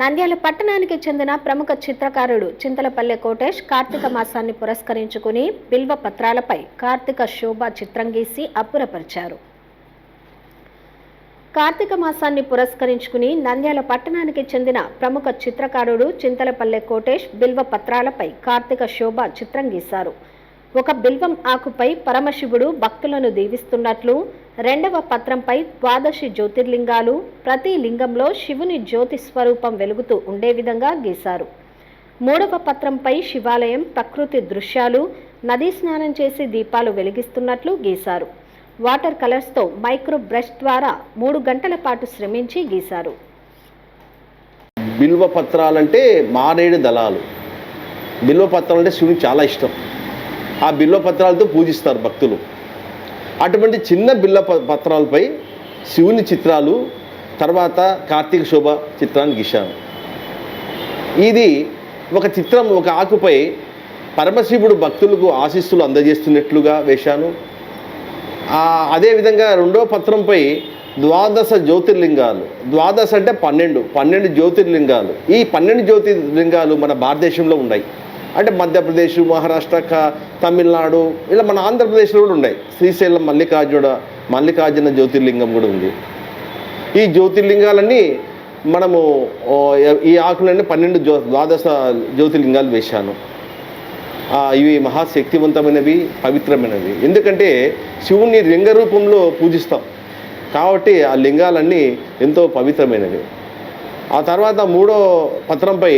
నంద్యాల పట్టణానికి చెందిన ప్రముఖ చిత్రకారుడు చింతలపల్లె కోటేష్ కార్తీక మాసాన్ని పురస్కరించుకుని బిల్వ పత్రాలపై కార్తీక శోభ చిత్రం గీసి అబ్బురపరిచారు. కార్తీక మాసాన్ని పురస్కరించుకుని నంద్యాల పట్టణానికి చెందిన ప్రముఖ చిత్రకారుడు చింతలపల్లె కోటేష్ బిల్వ పత్రాలపై కార్తీక శోభ చిత్రం గీశారు. ఒక బిల్వం ఆకుపై పరమశివుడు భక్తులను దీవిస్తున్నట్లు రెండవ పత్రంపై ద్వాదశి జ్యోతిర్లింగాలు ప్రతి లింగంలో శివుని జ్యోతి స్వరూపం వెలుగుతూ ఉండే విధంగా గీశారు. మూడవ పత్రంపై శివాలయం ప్రకృతి దృశ్యాలు నదీ స్నానం చేసి దీపాలు వెలిగిస్తున్నట్లు గీశారు. వాటర్ కలర్స్తో మైక్రో బ్రష్ ద్వారా మూడు గంటల పాటు శ్రమించి గీశారు. బిల్వ పత్రాలంటే మారేడు దళాలు. బిల్వ పత్రాలు అంటే శివునికి చాలా ఇష్టం. ఆ బిల్వ పత్రాలతో పూజిస్తారు భక్తులు. అటువంటి చిన్న బిల్ల ప- పత్రాలపై శివుని చిత్రాలు తర్వాత కార్తీక శోభ చిత్రాన్ని గీశాను ఇది ఒక చిత్రం ఒక ఆకుపై పరమశివుడు భక్తులకు ఆశీస్సులు అందజేస్తున్నట్లుగా వేశాను. అదేవిధంగా రెండో పత్రంపై ద్వాదశ జ్యోతిర్లింగాలు. ద్వాదశ అంటే పన్నెండు పన్నెండు జ్యోతిర్లింగాలు. ఈ పన్నెండు జ్యోతిర్లింగాలు మన భారతదేశంలో ఉన్నాయి. అంటే మధ్యప్రదేశ్ మహారాష్ట్ర తమిళనాడు ఇలా మన ఆంధ్రప్రదేశ్లో కూడా ఉన్నాయి. శ్రీశైలం మల్లికార్జున మల్లికార్జున జ్యోతిర్లింగం కూడా ఉంది. ఈ జ్యోతిర్లింగాలన్నీ మనము ఈ ఆకులన్నీ పన్నెండు జ్యో ద్వాదశ జ్యోతిర్లింగాలు వేశాను. ఇవి మహాశక్తివంతమైనవి పవిత్రమైనవి. ఎందుకంటే శివుని లింగ రూపంలో పూజిస్తాం. కాబట్టి ఆ లింగాలన్నీ ఎంతో పవిత్రమైనవి. ఆ తర్వాత మూడో పత్రంపై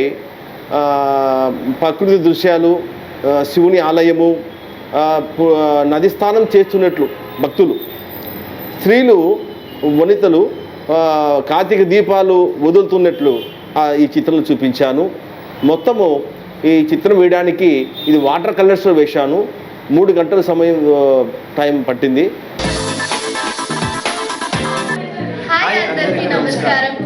ప్రకృతి దృశ్యాలు శివుని ఆలయము నది స్నానం చేస్తున్నట్లు భక్తులు. స్త్రీలు వనితలు కార్తీక దీపాలు వదులుతున్నట్లు ఈ చిత్రం చూపించాను. మొత్తము ఈ చిత్రం వేయడానికి ఇది వాటర్ కలర్స్లో వేశాను. మూడు గంటల సమయం టైం పట్టింది. నమస్కారం.